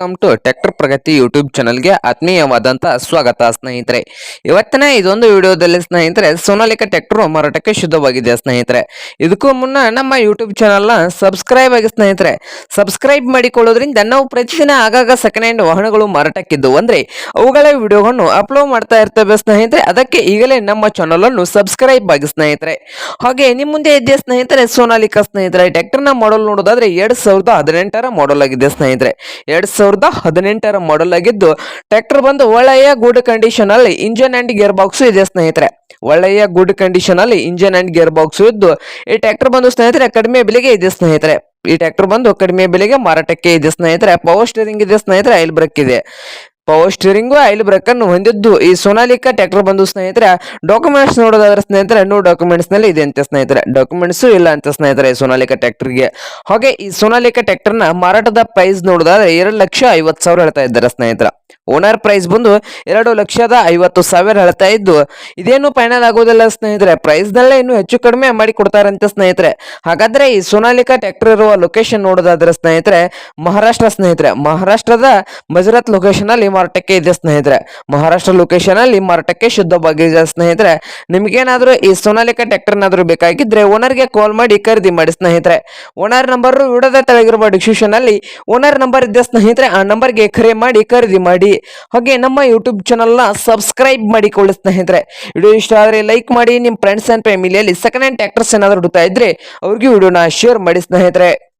Welcome to tractor Pragati YouTube ಚಾನಲ್ಗೆ ಆತ್ಮೀಯವಾದಂತಹ ಸ್ವಾಗತ, ಸ್ನೇಹಿತರೆ. ಇವತ್ತಿನ ಇದೊಂದು ವಿಡಿಯೋದಲ್ಲಿ, ಸ್ನೇಹಿತರೆ, ಸೋನಾಲಿಕ ಟ್ರ್ಯಾಕ್ಟರ್ ಮಾರಾಟಕ್ಕೆ ಶುದ್ಧವಾಗಿದೆ, ಸ್ನೇಹಿತರೆ. ಇದಕ್ಕೂ ಮುನ್ನ ನಮ್ಮ ಯೂಟ್ಯೂಬ್ ಚಾನಲ್ನ ಸಬ್ಸ್ಕ್ರೈಬ್ ಆಗಿ, ಸ್ನೇಹಿತರೆ ಸಬ್ಸ್ಕ್ರೈಬ್ ಮಾಡಿಕೊಳ್ಳೋದ್ರಿಂದ ನಾವು ಪ್ರತಿದಿನ ಆಗಾಗ ಸೆಕೆಂಡ್ ಹ್ಯಾಂಡ್ ವಾಹನಗಳು ಮಾರಾಟಕ್ಕಿದ್ದು ಅಂದ್ರೆ, ಅವುಗಳ ವಿಡಿಯೋಗಳನ್ನು ಅಪ್ಲೋಡ್ ಮಾಡ್ತಾ ಇರ್ತೇವೆ, ಸ್ನೇಹಿತರೆ. ಅದಕ್ಕೆ ಈಗಲೇ ನಮ್ಮ ಚಾನಲ್ ಅನ್ನು ಸಬ್ಸ್ಕ್ರೈಬ್ ಆಗಿ, ಸ್ನೇಹಿತರೆ. ಹಾಗೆ ನಿಮ್ಮ ಮುಂದೆ ಇದೆಯ ಸ್ನೇಹಿತರೆ, ಸೋನಾಲಿಕ, ಸ್ನೇಹಿತರೆ ಟ್ರ್ಯಾಕ್ಟರ್ನ ಮಾಡಲ್ ನೋಡೋದಾದ್ರೆ ಎರಡ್ ಸಾವಿರದ ಹದಿನೆಂಟರ ಮಾಡಲ್ ಆಗಿದೆ, ಸ್ನೇಹಿತರೆ. ಎರಡ್ ಸಾವಿರದ ಹದಿನೆಂಟರ ಮಾಡಲ್ ಆಗಿದ್ದು ಟ್ರ್ಯಾಕ್ಟರ್ ಬಂದು ಒಳ್ಳೆಯ ಗುಡ್ ಕಂಡೀಷನ್ ಅಲ್ಲಿ ಇಂಜಿನ್ ಅಂಡ್ ಗೇರ್ ಬಾಕ್ಸ್ ಇದೆ ಸ್ನೇಹಿತರೆ. ಒಳ್ಳೆಯ ಗುಡ್ ಕಂಡೀಷನ್ ಅಲ್ಲಿ ಇಂಜಿನ್ ಅಂಡ್ ಗೇರ್ ಬಾಕ್ಸ್ ಇದ್ದು, ಈ ಟ್ರ್ಯಾಕ್ಟರ್ ಬಂದು ಸ್ನೇಹಿತರೆ ಕಡಿಮೆ ಬೆಲೆಗೆ ಇದೆ ಸ್ನೇಹಿತರೆ. ಈ ಟ್ರ್ಯಾಕ್ಟರ್ ಬಂದು ಕಡಿಮೆ ಬೆಲೆಗೆ ಮಾರಾಟಕ್ಕೆ ಇದೆ ಸ್ನೇಹಿತರೆ. ಪವರ್ ಸ್ಟೇರಿಂಗ್ ಇದೆ ಸ್ನೇಹಿತರೆ ಐಲ್ ಬ್ರೇಕ್ ಇದೆ. ಪವರ್ ಸ್ಟೀರಿಂಗು ಆಯಿಲ್ ಬ್ರೇಕ್ ಅನ್ನು ಹೊಂದಿದ್ದು. ಈ ಸೋನಾಲಿಕಾ ಟ್ರ್ಯಾಕ್ಟರ್ ಬಂದು ಸ್ನೇಹಿತರೆ ಡಾಕ್ಯುಮೆಂಟ್ಸ್ ನೋಡೋದಾದ್ರೆ ಸ್ನೇಹಿತರೆ ನೋ ಡಾಕ್ಯುಮೆಂಟ್ಸ್ನಲ್ಲಿ ಇದೆ ಅಂತ ಸ್ನೇಹಿತರೆ. ಡಾಕ್ಯುಮೆಂಟ್ಸ್ ಇಲ್ಲ ಅಂತ ಸ್ನೇಹಿತರೆ ಈ ಸೋನಾಲಿಕಾ ಟ್ರ್ಯಾಕ್ಟರ್ಗೆ ಹಾಗೆ ಈ ಸೋನಾಲಿಕಾ ಟ್ರ್ಯಾಕ್ಟರ್ನ ಮಾರಾಟದ ಪ್ರೈಸ್ ನೋಡೋದಾದ್ರೆ ಎರಡು ಲಕ್ಷ ಐವತ್ತು ಸಾವಿರ ಹೇಳ್ತಾ ಇದ್ದಾರೆ ಸ್ನೇಹಿತರ. ಓನರ್ ಪ್ರೈಸ್ ಬಂದು ಎರಡು ಲಕ್ಷದ ಐವತ್ತು ಸಾವಿರ ಹೇಳ್ತಾ ಇದ್ದು, ಇದೇನು ಫೈನಲ್ ಆಗೋದಿಲ್ಲ ಸ್ನೇಹಿತರೆ. ಪ್ರೈಸ್ ಇನ್ನು ಹೆಚ್ಚು ಕಡಿಮೆ ಮಾಡಿ ಕೊಡ್ತಾರಂತೆ ಸ್ನೇಹಿತರೆ. ಹಾಗಾದ್ರೆ ಈ ಸೋನಾಲಿಕಾ ಟ್ರ್ಯಾಕ್ಟರ್ ಇರುವ ಲೊಕೇಶನ್ ನೋಡೋದಾದ್ರೆ ಸ್ನೇಹಿತರೆ, ಮಹಾರಾಷ್ಟ್ರ ಸ್ನೇಹಿತರೆ. ಮಹಾರಾಷ್ಟ್ರದ ಮಜರತ್ ಲೊಕೇಶನ್ ಅಲ್ಲಿ ಮಾರಾಟಕ್ಕೆ ಇದೆ ಸ್ನೇಹಿತರೆ. ಮಹಾರಾಷ್ಟ್ರ ಲೊಕೇಶನ್ ಅಲ್ಲಿ ಮಾರಾಟಕ್ಕೆ ಶುದ್ಧವಾಗಿದೆ ಸ್ನೇಹಿತರೆ. ನಿಮ್ಗೇನಾದ್ರೂ ಈ ಸೋನಾಲಿಕಾ ಟ್ರ್ಯಾಕ್ಟರ್ ಏನಾದ್ರೂ ಬೇಕಾಗಿದ್ರೆ ಓನರ್ಗೆ ಕಾಲ್ ಮಾಡಿ ಖರೀದಿ ಮಾಡಿ ಸ್ನೇಹಿತರೆ. ಓನರ್ ನಂಬರ್ ವಿಡದ ತೆಳಗಿರುವ ಡಿಸ್ಕ್ರಿಪ್ಷನ್ ಅಲ್ಲಿ ಓನರ್ ನಂಬರ್ ಇದೆ ಸ್ನೇಹಿತರೆ. ಆ ನಂಬರ್ಗೆ ಕರೆ ಮಾಡಿ ಖರೀದಿ ಮಾಡಿ. ಹಾಗೆ ನಮ್ಮ ಯೂಟ್ಯೂಬ್ ಚಾನಲ್ನ ಸಬ್ಸ್ಕ್ರೈಬ್ ಮಾಡಿಕೊಳ್ಳಿ ಸ್ನೇಹಿತರೆ. ವಿಡಿಯೋ ಇಷ್ಟ ಆದರೆ ಲೈಕ್ ಮಾಡಿ ನಿಮ್ಮ ಫ್ರೆಂಡ್ಸ್ ಅಂಡ್ ಫ್ಯಾಮಿಲಿಯಲ್ಲಿ ಸೆಕೆಂಡ್ ಹ್ಯಾಂಡ್ ಟ್ರ್ಯಾಕ್ಟರ್ಸ್ ಏನಾದರೂ ಹುಡುಕ್ತಾ ಇದ್ರೆ ಅವ್ರಿಗೆ ವಿಡಿಯೋನ ಶೇರ್ ಮಾಡಿ ಸ್ನೇಹಿತರೆ.